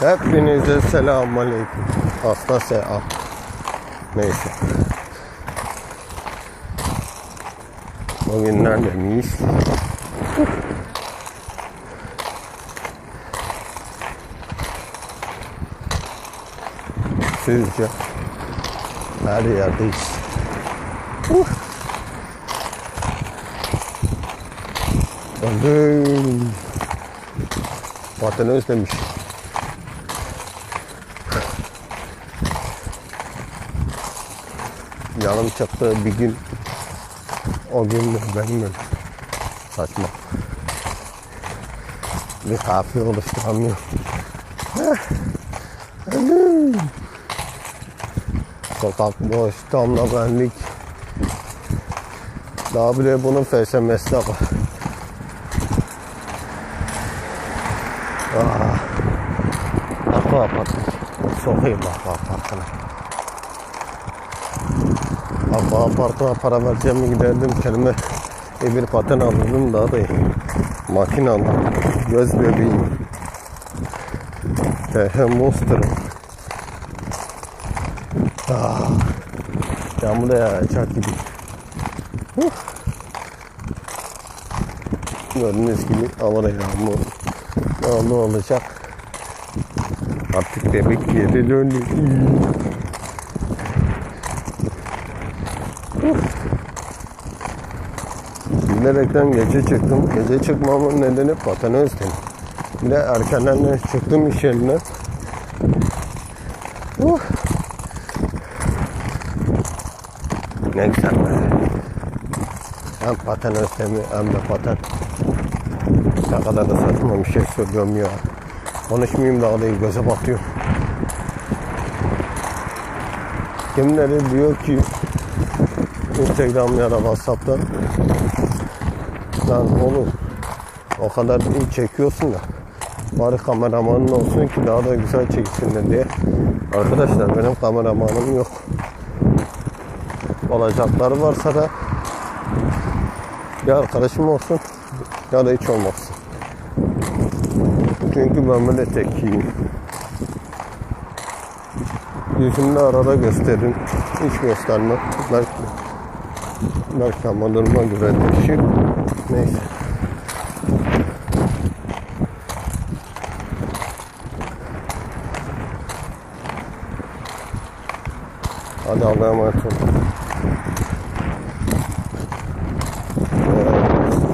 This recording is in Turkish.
Hepinize selamun aleyküm. Hasta selam. Neyse. Bugün nerede miyiz? Sizce her yerdeyiz. Uh. Bakın. Vatanı özlemiş. Yanım çıktı bir gün. O gün benim öyle. Saçma. Bir kafiye oluşturamıyorum. Sokak boş, damla benlik. Daha bile bunun FSM'si de var. Ah. Aklı apat. Sokayım bak apartına. Abba apartına para vereceğimi giderdim kendime e bir paten alırdım daha da iyi. Makine aldım. Göz bebeğim. TH Monster'ım. Ah. Yağmur da yağacak gibi. Huh. Gördüğünüz gibi havada yağmur. Ne olacak? Artık bebek geri döndü. Bilerekten gece çıktım. Gece çıkmamın nedeni patene özledim. Bir de erkenden de çıktım iş yerine. Uh. Ne güzel be. Hem paten özlemi hem de paten. Ne kadar da saçma bir şey söylüyorum ya. Konuşmayayım daha da iyi göze batıyor. Kimleri diyor ki Instagram ya da Whatsapp'ta lan oğlum o kadar iyi çekiyorsun da bari kameramanın olsun ki daha da güzel çeksinler diye. Arkadaşlar benim kameramanım yok. Olacakları varsa da bir arkadaşım olsun ya da hiç olmazsın. Çünkü ben böyle tekiyim. Yüzümde arada gösterin. Hiç göstermem. Belki, belki ama duruma göre değişir. Neyse. Hadi Allah'a emanet olun.